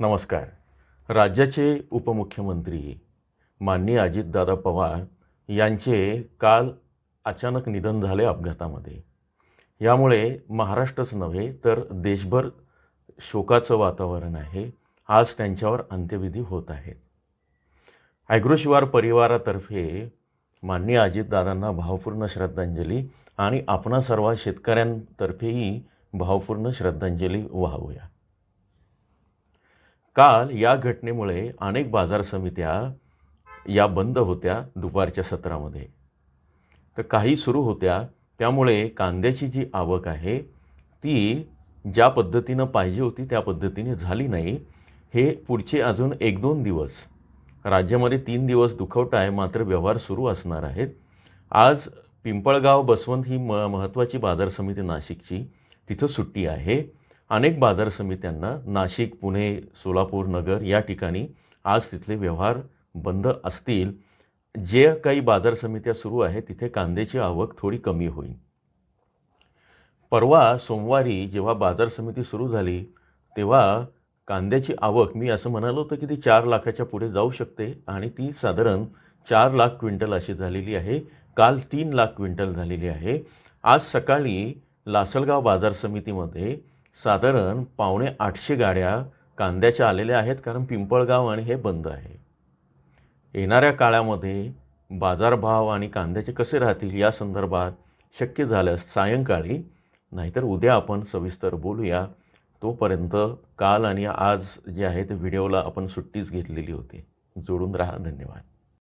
नमस्कार. राज्याचे उपमुख्यमंत्री माननीय अजितदादा पवार यांचे काल अचानक निधन झाले अपघातामध्ये. यामुळे महाराष्ट्रच नव्हे तर देशभर शोकाचं वातावरण आहे. आज त्यांच्यावर अंत्यविधी होत आहेत. ॲग्रोशिवार परिवारातर्फे माननीय अजितदादांना भावपूर्ण श्रद्धांजली आणि आपणा सर्व शेतकऱ्यांतर्फेही भावपूर्ण श्रद्धांजली वाहूया. काल या घटनेमुळे अनेक बाजार समित्या या बंद होत्या दुपारच्या सत्रामध्ये. तर काही सुरू होत्या त्यामुळे कांद्याची जी आवक आहे ती ज्या पद्धतीनं पाहिजे होती त्या पद्धतीने झाली नाही. हे पुढचे अजून एक दोन दिवस राज्यामध्ये तीन दिवस दुखवटा आहे मात्र व्यवहार सुरू असणार आहेत. आज पिंपळगाव बसवंत ही म महत्त्वाची बाजार समिती नाशिकची तिथं सुट्टी आहे. अनेक बाजार समित्यांना नाशिक पुणे सोलापूर नगर या ठिकाणी आज तिथले व्यवहार बंद असतील. जे काही बाजार समित्या सुरू आहेत तिथे कांद्याची आवक थोडी कमी होईल. परवा सोमवारी जेव्हा बाजार समिती सुरू झाली तेव्हा कांद्याची आवक मी असं म्हणालो होतं की ती चार लाखाच्या पुढे जाऊ शकते आणि ती साधारण चार लाख क्विंटल अशी झालेली आहे. काल तीन लाख क्विंटल झालेली आहे. आज सकाळी लासलगाव बाजार समितीमध्ये साधारण पावणे आठशे गाड्या कांद्याच्या आलेल्या आहेत कारण पिंपळगाव आणि हे बंद आहे. येणाऱ्या काळामध्ये बाजारभाव आणि कांद्याचे कसे राहतील या संदर्भात शक्य झाल्यास सायंकाळी नाहीतर उद्या आपण सविस्तर बोलूया. तोपर्यंत काल आणि आज जे आहे ते व्हिडिओला आपण सुट्टीच घेतलेली होती. जोडून राहा. धन्यवाद.